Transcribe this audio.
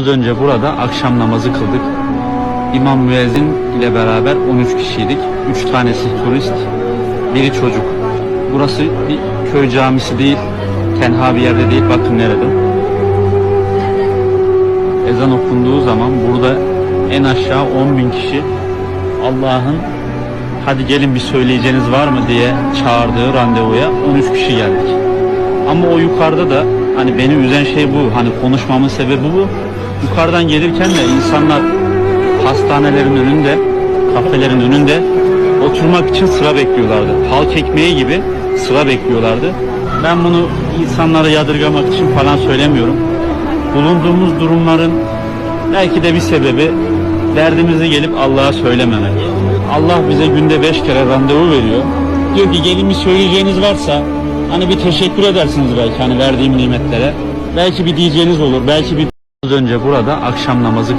Az önce burada akşam namazı kıldık. İmam müezzin ile beraber 13 kişiydik. 3 tanesi turist, biri çocuk. Burası bir köy camisi değil, tenha bir yerde değil. Bakın nerede. Ezan okunduğu zaman burada en aşağı 10 bin kişi Allah'ın hadi gelin bir söyleyeceğiniz var mı diye çağırdığı randevuya 13 kişi geldik. Ama o yukarıda da hani beni üzen şey bu. Hani konuşmamın sebebi bu. Yukarıdan gelirken de insanlar hastanelerin önünde, kafelerin önünde oturmak için sıra bekliyorlardı. Halk ekmeği gibi sıra bekliyorlardı. Ben bunu insanlara yadırgamak için falan söylemiyorum. Bulunduğumuz durumların belki de bir sebebi derdimizi gelip Allah'a söylememek. Allah bize günde beş kere randevu veriyor. Diyor ki gelin bir söyleyeceğiniz varsa hani bir teşekkür edersiniz belki hani verdiğim nimetlere. Belki bir diyeceğiniz olur. Belki bir Az önce burada akşam namazı